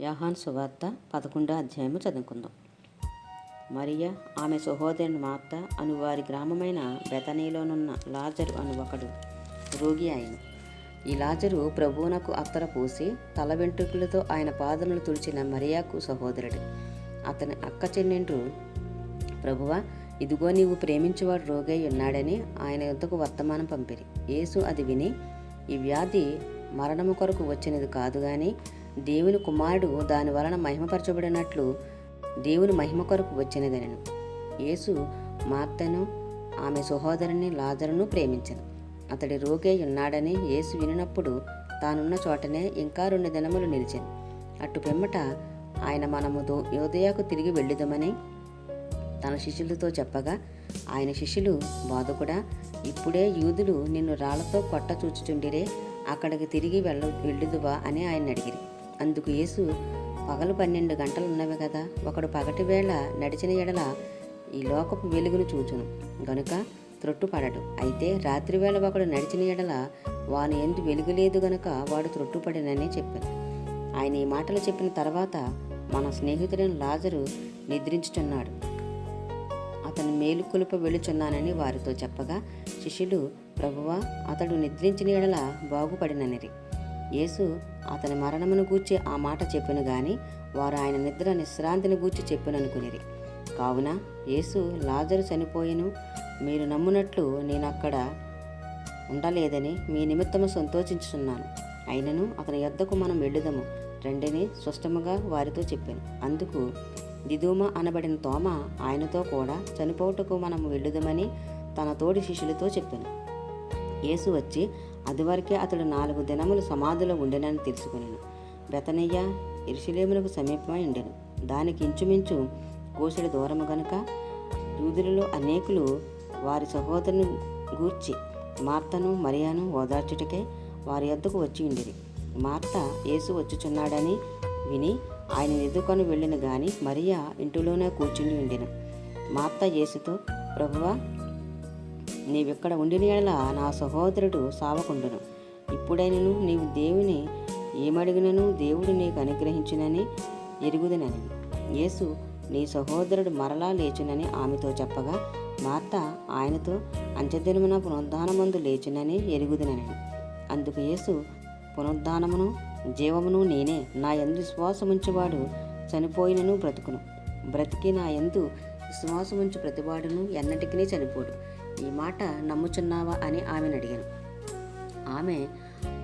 యాహాన్ సువార్త పదకొండో అధ్యాయము చదువుకుందాం. మరియా ఆమె సహోదరుని మార్త అను వారి గ్రామమైన బెతనీలోనున్న లాజరు అను ఒకడు రోగి ఆయన ఈ లాజరు ప్రభువునకు అత్తర పూసి తల వెంట్రుకలతో ఆయన పాదములు తుడిచిన మరియాకు సహోదరుడు. అతని అక్క చెల్లెండ్రు ప్రభువా ఇదిగో నీవు ప్రేమించువాడు రోగై ఉన్నాడని ఆయన యుద్ధకు వర్తమానం పంపిరి. యేసు అది విని ఈ వ్యాధి మరణము కొరకు వచ్చినది కాదు కానీ దేవుని కుమారుడు దాని వలన మహిమపరచబడినట్లు దేవుని మహిమ కొరకు వచ్చినదనను. యేసు మార్తను ఆమె సహోదరుని లాజరును ప్రేమించను. అతడి రోగే ఉన్నాడని యేసు వినినప్పుడు తానున్న చోటనే ఇంకా రెండు దినములు నిలిచాను. అటు పిమ్మట ఆయన మనము దో- యోదయాకు తిరిగి వెళ్ళుదమని తన శిష్యులతో చెప్పగా ఆయన శిష్యులు బాధకుడా ఇప్పుడే యూదులు నిన్ను రాళ్ళతో కొట్ట చూచుచుండిరే అక్కడికి తిరిగి వెళ్ళ వెళ్ళుదువా అని ఆయన అడిగిరి. అందుకు యేసు పగలు పన్నెండు గంటలు ఉన్నవి కదా ఒకడు పగటి వేళ నడిచిన ఎడల ఈ లోకపు వెలుగును చూచును. గనుక త్రొట్టుపడడు. అయితే రాత్రివేళ ఒకడు నడిచిన ఎడల వాని ఎందు వెలుగు లేదు గనుక వాడు త్రొట్టుపడిననే చెప్పాను. ఆయన ఈ మాటలు చెప్పిన తర్వాత మన స్నేహితుడైన లాజరు నిద్రించుచున్నాడు. అతను మేలుకొలుప వెళ్ళుచున్నానని వారితో చెప్పగా శిష్యులు ప్రభువా అతడు నిద్రించిన ఎడల బాగుపడిననిరి. యేసు అతని మరణమును గూర్చి ఆ మాట చెప్పిన గాని వారు ఆయన నిద్ర నిశ్రాంతిని గూర్చి చెప్పిననుకునిరి. కావున యేసు లాజరు చనిపోయిను. మీరు నమ్మునట్లు నేను అక్కడ ఉండలేదని మీ నిమిత్తము సంతోషించుచున్నాను. అయినను అతని యొద్దకు మనం వెళ్ళుదము. రెండిని స్పష్టముగా వారితో చెప్పాను. అందుకు దిదూమ అనబడిన తోమ ఆయనతో కూడా చనిపోవుటకు మనము వెళ్ళుదమని తన తోడి శిష్యులతో చెప్పాను. యేసు వచ్చి అదివరకే అతడు నాలుగు దినములు సమాధిలో ఉండెనని తెలుసుకునేను. బెతనయ్య ఇరుషులేమునకు సమీపమై ఉండెను. దానికి ఇంచుమించు కోసెడు దూరము గనుక యూదులలో అనేకులు వారి సహోదరుని గూర్చి మార్తను మరియాను ఓదార్చుటకే వారి యొద్దకు వచ్చి ఉండిరి. మార్త యేసు వచ్చుచున్నాడని విని ఆయన ఎదుకొని వెళ్ళిన గాని మరియా ఇంటిలోనే కూర్చుని ఉండిన. మార్త యేసుతో ప్రభువా నీవిక్కడ ఉండిన ఎడల నా సహోదరుడు సావకుండును. ఇప్పుడైనను నీవు దేవుని ఏమడిగినను దేవుడు నీకు అనుగ్రహించునని ఎరుగుదనని. యేసు నీ సహోదరుడు మరలా లేచునని ఆమెతో చెప్పగా మార్త ఆయనతో అంచెదినమున పునరుద్ధానమందు లేచునని ఎరుగుదనని. అందుకు యేసు పునరుద్ధానమును జీవమును నేనే నా యందు విశ్వాసముంచేవాడు చనిపోయినను బ్రతుకును. బ్రతికి నా ఎందు విశ్వాసముంచు ప్రతివాడును ఎన్నటికీ చనిపోడు. ఈ మాట నమ్ముచున్నావా అని ఆమెను అడిగాను ఆమె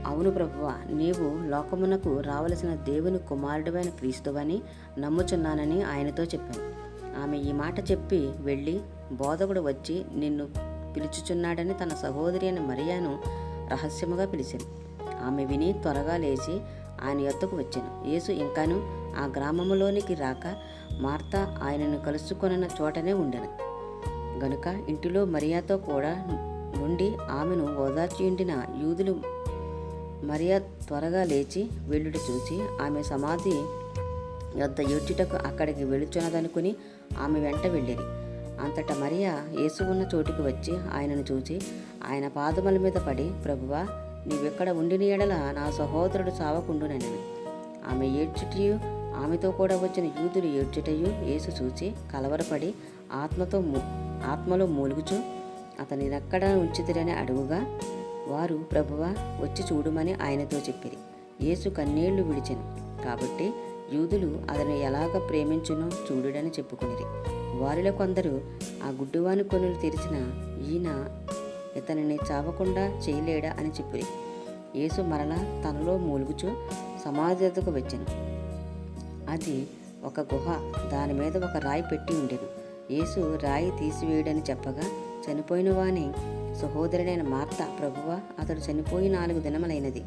అవును ప్రభువ నీవు లోకమునకు రావలసిన దేవుని కుమారుడువైన క్రీస్తువని నమ్ముచున్నానని ఆయనతో చెప్పాను. ఆమె ఈ మాట చెప్పి వెళ్ళి బోధకుడు వచ్చి నిన్ను పిలుచుచున్నాడని తన సహోదరి అయిన మరియాను రహస్యముగా పిలిచాను. ఆమె విని త్వరగా లేచి ఆయన యొద్దకు వచ్చాను. యేసు ఇంకాను ఆ గ్రామములోనికి రాక మార్త ఆయనను కలుసుకొనిన చోటనే ఉండను. గనుక ఇంటిలో మరియాతో కూడా నుండి ఆమెను ఓదార్చియుండిన యూదులు మరియా త్వరగా లేచి వెళ్ళుట చూసి ఆమె సమాధి యొద్ద ఏడ్చుటకు అక్కడికి వెళుచున్నదనుకుని ఆమె వెంట వెళ్ళిరి. అంతటా మరియా యేసు ఉన్న చోటుకు వచ్చి ఆయనను చూచి ఆయన పాదముల మీద పడి ప్రభువా నీవెక్కడ ఉండిన ఎడల నా సహోదరుడు సావకుండునని. ఆమె ఏడ్చుటియు ఆమెతో కూడా వచ్చిన యూదులు ఏడ్చుటయు యేసు చూచి కలవరపడి ఆత్మతో ఆత్మలో మూలుగుచు అతని ఎక్కడ ఉంచితిరని అడుగుగా వారు ప్రభువా వచ్చి చూడమని ఆయనతో చెప్పిరి. యేసు కన్నీళ్ళు విడిచెను. కాబట్టి యూదులు అతను ఎలాగ ప్రేమించునో చూడుడని చెప్పుకునిరి. వారిలో కొందరు ఆ గుడ్డివాని కొనులు తెరిచిన ఈయన ఇతనిని చావకుండా చేయలేడా అని చెప్పిరి. యేసు మరలా తనలో మూలుగుచు సమాధికు వచ్చాను. అది ఒక గుహ. దాని మీద ఒక రాయి పెట్టి ఉండేది యేసు రాయి తీసివేయడని చెప్పగా చనిపోయిన వాని సహోదరుడైన మార్త ప్రభువ అతడు చనిపోయి నాలుగు దినములైనది.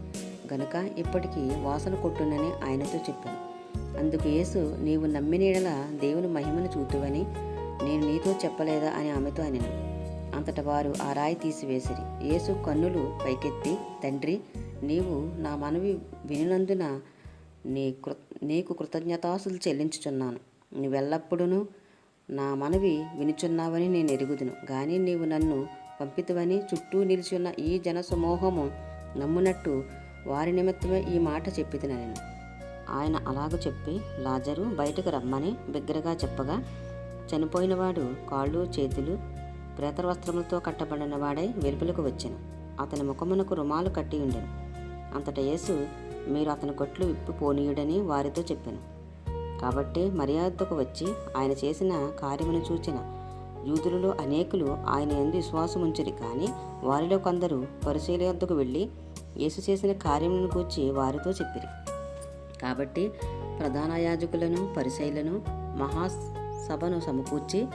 గనుక ఇప్పటికీ వాసన కొట్టునని ఆయనతో చెప్పాను. అందుకు యేసు నీవు నమ్మినీడల దేవుని మహిమను చూతువని నేను నీతో చెప్పలేదా అని ఆమెతో అనెను. అంతట వారు ఆ రాయి తీసివేసిరి. యేసు కన్నులు పైకెత్తి తండ్రి నీవు నా మనవి వినినందున నీ కృ నీకు కృతజ్ఞతాసులు చెల్లించుచున్నాను. నీవెల్లప్పుడూ నా మనవి వినుచున్నావని నేను ఎరుగుదును. కానీ నీవు నన్ను పంపితవని చుట్టూ నిలిచున్న ఈ జనసమూహము నమ్మునట్టు వారి నిమిత్తమే ఈ మాట చెప్పిది నేను. ఆయన అలాగ చెప్పి లాజరు బయటకు రమ్మని బిగ్గరగా చెప్పగా చనిపోయినవాడు కాళ్ళు చేతులు ప్రేతవస్త్రములతో కట్టబడిన వాడై వెలుపులకు వచ్చాను. అతని ముఖమునకు రుమాలు కట్టి ఉండెను. అంతట యేసు మీరు అతని కొట్లు విప్పి పోనీయుడని వారితో చెప్పాను. కాబట్టి మర్యాదకు వచ్చి ఆయన చేసిన కార్యమును చూచిన యూదులలో అనేకులు ఆయన ఎందు విశ్వాసముంచిరి కానీ వారిలో కొందరు పరిశీల వద్దకు వెళ్ళి యేసు చేసిన కార్యములను కూర్చి వారితో చెప్పిరి. కాబట్టి ప్రధాన యాజకులను పరిశైలను మహాసభను సమకూర్చి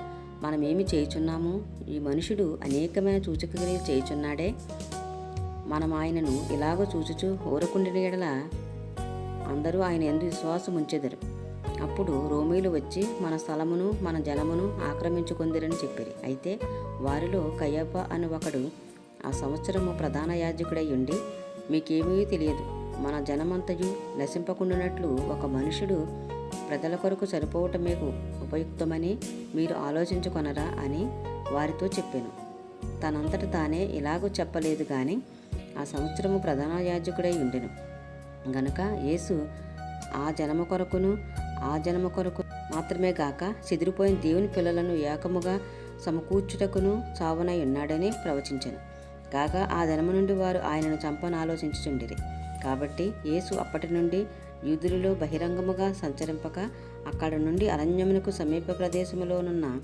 మనమేమి చేయుచున్నాము? ఈ మనుషుడు అనేకమైన సూచక్రియలు చేయుచున్నాడే. మనం ఆయనను ఇలాగ చూచుచూ ఊరకుండిన ఎడల అందరూ ఆయన ఎందు విశ్వాసం ఉంచెదరు. అప్పుడు రోమీలు వచ్చి మన స్థలమును మన జలమును ఆక్రమించుకుందిరని చెప్పిరి. అయితే వారిలో కయ్యప్ప అని ఒకడు ఆ సంవత్సరము ప్రధాన యాజకుడై ఉండి మీకేమీ తెలియదు. మన జనమంతయు నశింపకుండానట్లు ఒక మనుషుడు ప్రజల కొరకు సరిపోవటం మీకు ఉపయుక్తమని మీరు ఆలోచించుకొనరా అని వారితో చెప్పాను. తనంతట తానే ఇలాగూ చెప్పలేదు కానీ ఆ సంవత్సరము ప్రధాన యాజకుడై ఉండెను. గనుక యేసు ఆ జనమ కొరకును ఆ జనమ కొరకు మాత్రమే గాక చెదిరిపోయిన దేవుని పిల్లలను ఏకముగా సమకూర్చుటకును చావునై ఉన్నాడని ప్రవచించను. కాగా ఆ జనమ నుండి వారు ఆయనను చంపను ఆలోచించుచుండిరి. కాబట్టి యేసు అప్పటి నుండి యూదులలో బహిరంగముగా సంచరింపక అక్కడ నుండి అరణ్యమునకు సమీప ప్రదేశములోనున్న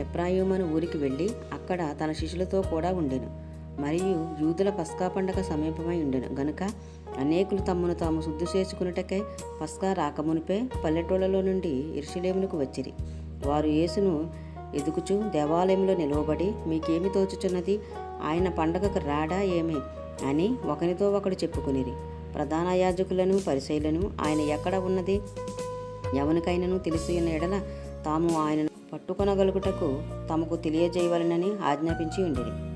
ఎప్రాయుమను ఊరికి వెళ్ళి అక్కడ తన శిష్యులతో కూడా ఉండెను. మరియు యూదుల పస్కా పండగ సమీపమై ఉండెను. గనుక అనేకులు తమను తాము శుద్ధి చేసుకున్నటకై పస్కా రాకమునిపే పల్లెటూళ్ళలో నుండి ఇరుషులేమునకు వచ్చిరి. వారు యేసును ఎదుగుచు దేవాలయంలో నిలవబడి మీకేమి తోచుచున్నది? ఆయన పండగకు రాడా? ఏమి? అని ఒకరితో ఒకడు చెప్పుకునిరి. ప్రధాన యాజకులను పరిశైలను ఆయన ఎక్కడ ఉన్నది? ఎవనికైనను తెలిసి ఉన్న ఎడల తాము ఆయనను పట్టుకొనగలుగుటకు తమకు తెలియజేయవలనని ఆజ్ఞాపించి ఉండేది